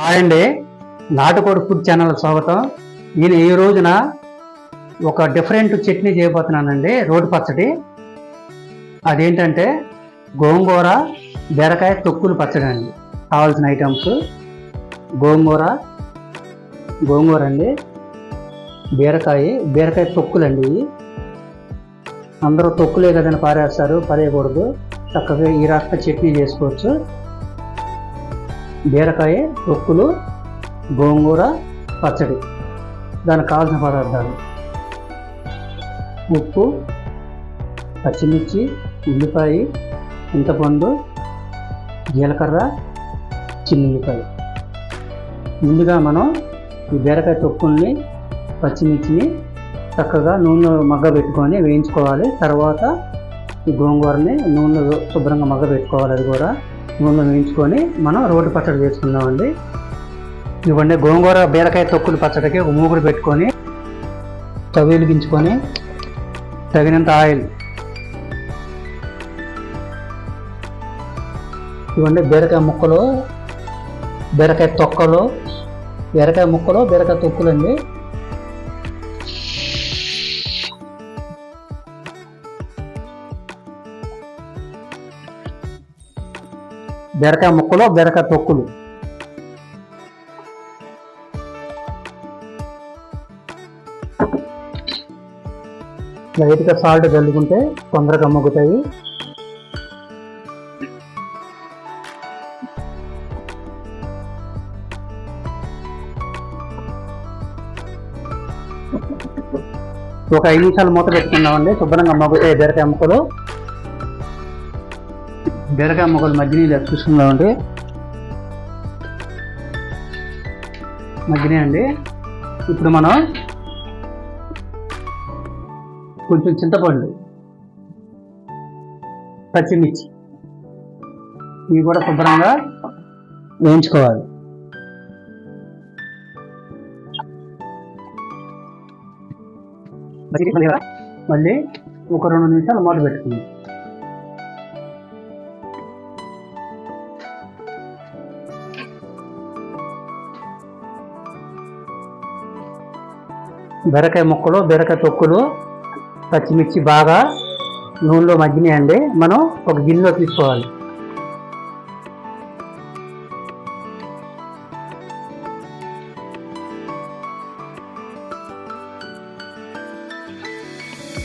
Hi అండి నాటుకోడి food channel స్వాగతం. నేను ఈ రోజున ఒక డిఫరెంట్ చట్నీ చేయబోతున్నానండి రోడ్డు పచ్చడి. అదేంటంటే గోంగూర బీరకాయ తొక్కులు పచ్చడి అండి. కావాల్సిన ఐటమ్స్. గోంగూర గోంగూర అండి. బీరకాయ బీరకాయ తొక్కులండి ఇవి. అందరూ తొక్కులే కదని పారేస్తారు పరేయకూడదు. చక్కగా ఈ రకంగా చట్నీ చేసుకోవచ్చు. బీరకాయ తొక్కులు గోంగూర పచ్చడి. దానికి కావాల్సిన పదార్థాలు. ఉప్పు పచ్చిమిర్చి ఉల్లిపాయ చింతపండు జీలకర్ర చిన్నుల్లిపాయ. ముందుగా మనం ఈ బీరకాయ తొక్కుల్ని పచ్చిమిర్చిని చక్కగా నూనె మగ్గ పెట్టుకొని వేయించుకోవాలి. తర్వాత ఈ గోంగూరని నూనె శుభ్రంగా మగ్గ పెట్టుకోవాలి అది కూడా. నూనె వేయించుకొని మనం రోడ్డు పచ్చడి చేసుకుందామండి. ఇవ్వండి గోంగూర బీరకాయ తొక్కులు పచ్చడికి ఒక మూగుడు పెట్టుకొని స్టవ్ వెలిగించుకొని తగినంత ఆయిల్. ఇవ్వండి బీరకాయ ముక్కలు బీరకాయ తొక్కలు బీరకాయ ముక్కలు బీరకాయ తొక్కులు బెరక ముక్కలు బెరక తొక్కులు. లైట్గా సాల్ట్ చల్లుకుంటే తొందరగా మగ్గుతాయి. ఒక ఐదు నిమిషాలు మూత పెట్టుకున్నామండి శుభ్రంగా మగ్గుతాయి బీరకాయ ముక్కలు. బీరకాయ ముక్కలు మధ్యనీళ్ళు చూసుకుందామండి. మధ్యనే అండి. ఇప్పుడు మనం కొంచెం చింతపండు పచ్చిమిర్చి ఇవి కూడా శుభ్రంగా వేయించుకోవాలి. మళ్ళీ ఒక రెండు నిమిషాలు మూత పెట్టుకుందాం. బీరకాయ ముక్కలు బీరకాయ తొక్కులు పచ్చిమిర్చి బాగా నూనెలో మగ్గినాయండి. మనం ఒక గిన్నెలో తీసుకోవాలి.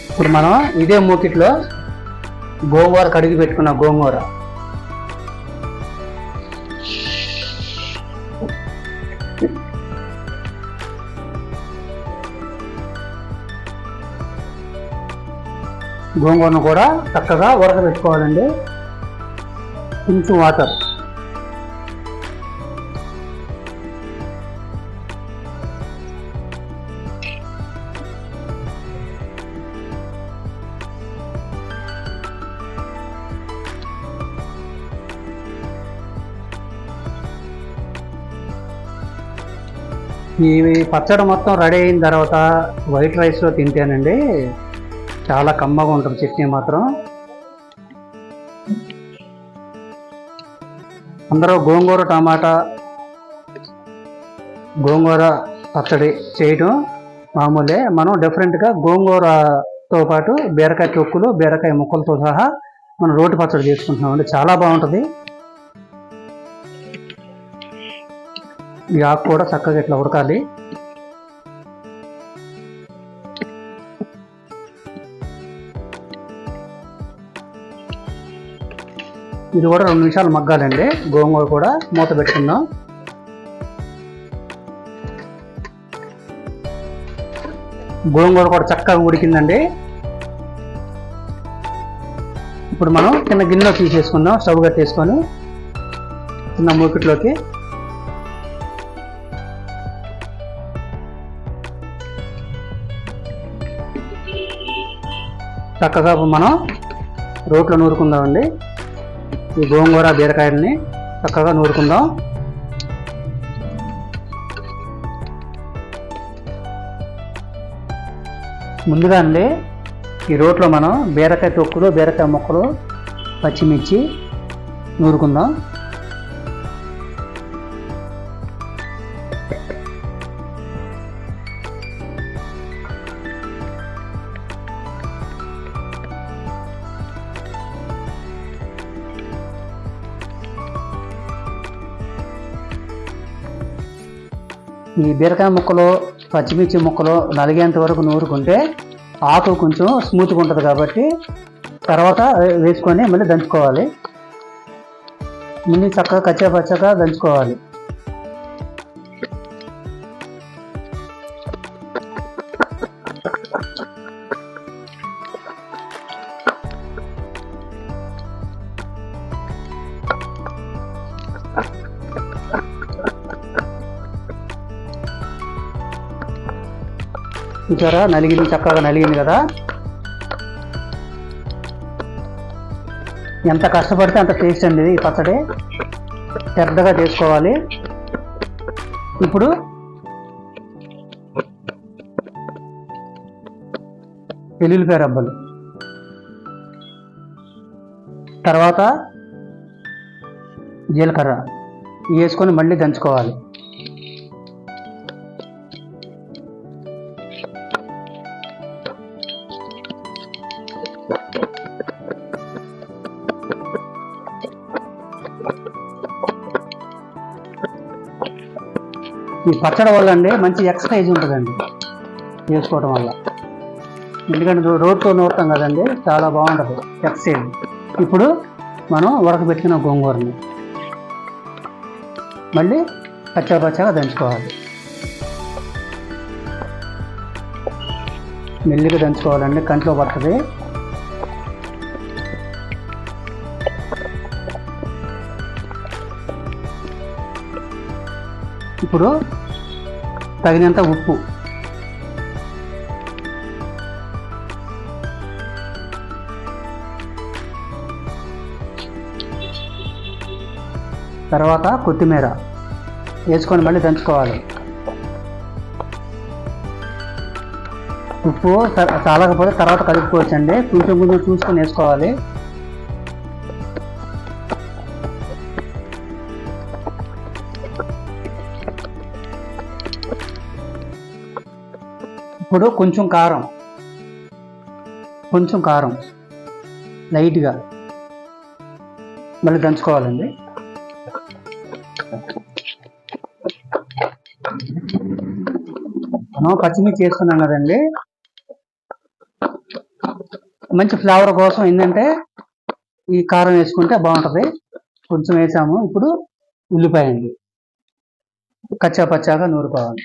ఇప్పుడు మనం ఇదే మూకిట్లో గోంగూర కడిగి పెట్టుకున్న గోంగూర. గోంగూరను కూడా చక్కగా ఉడకబెట్టుకోవాలండి. కొంచెం వాటర్. ఈ పచ్చడి మొత్తం రెడీ అయిన తర్వాత వైట్ రైస్లో తింటేనండి చాలా కమ్మగా ఉంటుంది చట్నీ మాత్రం. అందరూ గోంగూర టమాటా గోంగూర పచ్చడి చేయటం మామూలే. మనం డిఫరెంట్గా గోంగూరతో పాటు బీరకాయ తొక్కులు బీరకాయ ముక్కలతో సహా మనం రోటి పచ్చడి చేసుకుంటున్నామండి చాలా బాగుంటుంది. ఈ ఆకు కూడా చక్కగా ఇట్లా ఉడకాలి. ఇది కూడా రెండు నిమిషాలు మగ్గాలండి. గోంగూర కూడా మూత పెట్టుకుందాం. గోంగూర కూడా చక్కగా ఉడికిందండి. ఇప్పుడు మనం చిన్న గిన్నెలో తీసేసుకుందాం స్టవ్ కట్టేసుకొని చిన్న మూకిట్లోకి. చక్కగా మనం రోట్లో నూరుకుందామండి. ఈ గోంగూర బీరకాయలని చక్కగా నూరుకుందాం. ముందుగా అండి ఈ రోట్లో మనం బీరకాయ తొక్కులు బీరకాయ ముక్కలు పచ్చిమిర్చి నూరుకుందాం. ఈ బీరకాయ ముక్కలు పచ్చిమిర్చి ముక్కలు నలిగేంత వరకు నూరుకుంటే ఆకు కొంచెం స్మూత్గా ఉంటుంది కాబట్టి తర్వాత వే- వేసుకొని మళ్ళీ దంచుకోవాలి. ముందు చక్కగా కచ్చా పచ్చగా దంచుకోవాలి. చూసారా? నలిగింది చక్కగా నలిగింది కదా? ఎంత కష్టపడితే అంత టేస్ట్ అండి ఈ పచ్చడి. పెద్దగా చేసుకోవాలి. ఇప్పుడు వెల్లుల్లిపాయ రబ్బలు. తర్వాత జీలకర్ర. వేసుకొని మళ్ళీ దంచుకోవాలి. ఈ పచ్చడి వల్ల అండి మంచి ఎక్సర్సైజ్ ఉంటుందండి. చేసుకోవడం వల్ల. ఎందుకంటే రోడ్తో నూరుతాం కదండి చాలా బాగుంటుంది ఎక్సర్సైజ్ ఇప్పుడు మనం ఉడకబెట్టిన గోంగూరని మళ్ళీ పచ్చ పచ్చగా దంచుకోవాలి. మెల్లిగా దంచుకోవాలండి కంట్లో పడుతుంది. ఇప్పుడు తగినంత ఉప్పు. తర్వాత కొత్తిమీర. వేసుకొని మళ్ళీ దంచుకోవాలి. ఉప్పు చాలకపోతే తర్వాత కలుపుకోవచ్చండి. కొంచెం కొంచెం చూసుకొని వేసుకోవాలి. ఇప్పుడు కొంచెం కారం. కొంచెం కారం. లైట్గా. మళ్ళీ దంచుకోవాలండి. మనం పచ్చిమిర్చి వేసుకున్నాం కదండి. మంచి ఫ్లేవర్ కోసం ఏంటంటే ఈ కారం వేసుకుంటే బాగుంటుంది. కొంచెం వేసాము. ఇప్పుడు ఉల్లిపాయ అండి కచ్చా పచ్చాగా నూరుకోవాలి.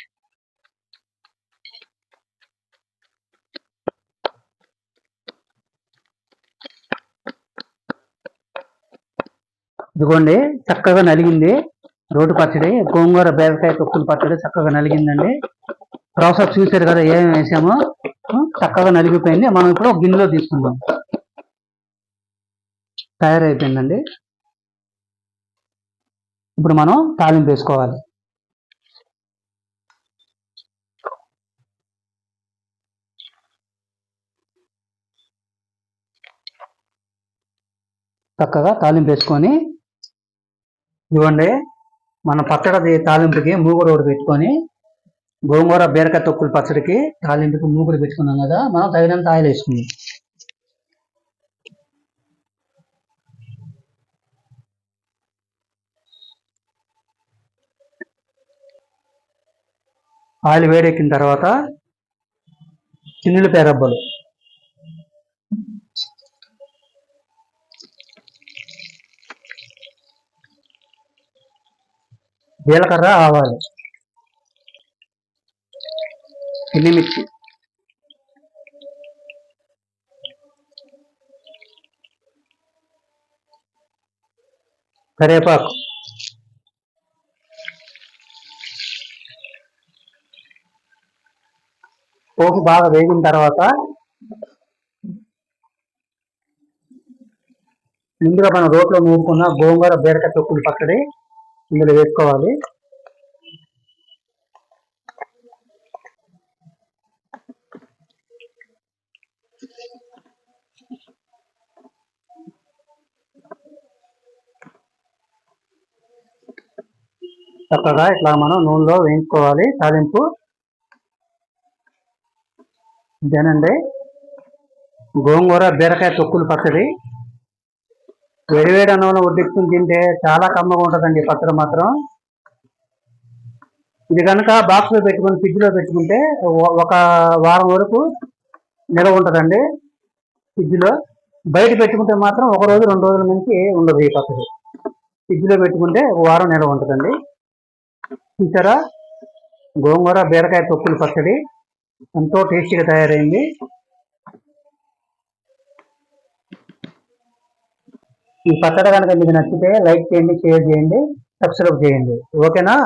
ఇదిగోండి చక్కగా నలిగింది. రోడ్డు పచ్చడి గోంగూర బేరకాయ తొక్కుల పచ్చడి చక్కగా నలిగిందండి. ప్రాసెస్ చూసారు కదా ఏమేమి వేసామో? చక్కగా నలిగిపోయింది. మనం ఇప్పుడు ఒక గిన్నెలో తీసుకుందాం. తయారైపోయిందండి. ఇప్పుడు మనం తాలింపు వేసుకోవాలి. చక్కగా తాలింపు వేసుకొని ఇవ్వండి మన పచ్చడి తాలింపుకి మూగుడు ఒకటి పెట్టుకొని గోంగూర బీరకాయ తొక్కులు పచ్చడికి తాలింపుకి మూగుడు పెట్టుకున్నాం కదా మనం తగినంత ఆయిల్ వేసుకుందాం. ఆయిల్ వేడెక్కిన తర్వాత చిన్నులపాయ పేరబ్బలు జీలకర్ర ఆవాలు. ఎండుమిర్చి. కరివేపాకు. పోపు బాగా వేగిన తర్వాత ముందుగా మనం రోట్లో నూరుకున్న గోంగూర బీరకాయ తొక్కులు పచ్చడి ఇందులో వేసుకోవాలి. చక్కగా ఇట్లా మనం నూనెలో వేయించుకోవాలి. తాలింపు. ఇదేనండి. గోంగూర బీరకాయ తొక్కులు పచ్చడి. వేడివేడి అన్నంలో ఉడిక్కుని తింటే చాలా కమ్మగా ఉంటుందండి ఈ పచ్చడి మాత్రం. ఇది కనుక బాక్స్లో పెట్టుకుని ఫ్రిడ్జ్లో పెట్టుకుంటే ఒక వారం వరకు నిల్వ ఉంటుందండి ఫ్రిడ్జ్లో బయట పెట్టుకుంటే మాత్రం ఒక రోజు రెండు రోజుల నుంచి ఉండదు ఈ పచ్చడి. ఫ్రిడ్జ్లో పెట్టుకుంటే ఒక వారం నిల్వ ఉంటుందండి. చూసారా? గోంగూర బీరకాయ తొక్కులు పచ్చడి ఎంతో టేస్టీగా తయారైంది. ఈ పచ్చడి కనుక మీకు నచ్చితే లైక్ చేయండి షేర్ చేయండి సబ్స్క్రైబ్ చేయండి. ఓకేనా?